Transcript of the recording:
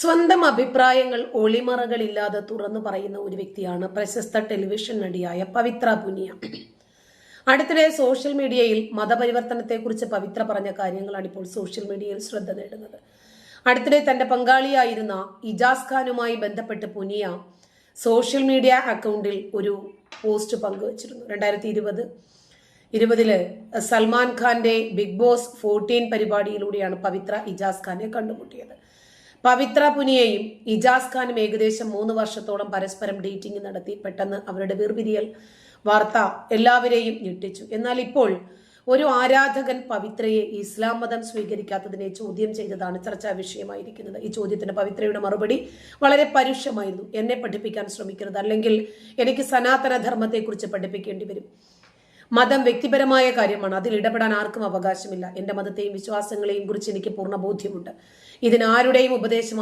സ്വന്തം അഭിപ്രായങ്ങൾ ഒളിമറകളില്ലാതെ തുറന്നു പറയുന്ന ഒരു വ്യക്തിയാണ് പ്രശസ്ത ടെലിവിഷൻ നടിയായ പവിത്ര പുനിയ. അടുത്തിടെ സോഷ്യൽ മീഡിയയിൽ മതപരിവർത്തനത്തെക്കുറിച്ച് പവിത്ര പറഞ്ഞ കാര്യങ്ങളാണ് ഇപ്പോൾ സോഷ്യൽ മീഡിയയിൽ ശ്രദ്ധ നേടുന്നത്. അടുത്തിടെ തന്റെ പങ്കാളിയായിരുന്ന ഇജാസ് ഖാനുമായി ബന്ധപ്പെട്ട് പുനിയ സോഷ്യൽ മീഡിയ അക്കൗണ്ടിൽ ഒരു പോസ്റ്റ് പങ്കുവച്ചിരുന്നു. രണ്ടായിരത്തി ഇരുപത് ഇരുപതിൽ സൽമാൻ ഖാന്റെ ബിഗ് ബോസ് ഫോർട്ടീൻ പരിപാടിയിലൂടെയാണ് പവിത്ര ഇജാസ് ഖാനെ കണ്ടുമുട്ടിയത്. പവിത്ര പുനിയയും ഇജാസ് ഖാനും ഏകദേശം മൂന്ന് വർഷത്തോളം പരസ്പരം ഡേറ്റിംഗ് നടത്തി. പെട്ടെന്ന് അവരുടെ വേർപിരിയൽ വാർത്ത എല്ലാവരെയും ഞെട്ടിച്ചു. എന്നാൽ ഇപ്പോൾ ഒരു ആരാധകൻ പവിത്രയെ ഇസ്ലാം മതം സ്വീകരിക്കാത്തതിനെ ചോദ്യം ചെയ്തതാണ് ചർച്ചാ വിഷയമായിരിക്കുന്നത്. ഈ ചോദ്യത്തിന് പവിത്രയുടെ മറുപടി വളരെ പരുഷമായിരുന്നു. എന്നെ പഠിപ്പിക്കാൻ ശ്രമിക്കരുത്. അല്ലെങ്കിൽ എനിക്ക് സനാതന ധർമ്മത്തെക്കുറിച്ച് പഠിപ്പിക്കേണ്ടി വരും. മതം വ്യക്തിപരമായ കാര്യമാണ്. അതിൽ ഇടപെടാൻ ആർക്കും അവകാശമില്ല. എന്റെ മതത്തെയും വിശ്വാസങ്ങളെയും കുറിച്ച് എനിക്ക് പൂർണ ബോധ്യമുണ്ട്. ഇതിന് ആരുടെയും ഉപദേശം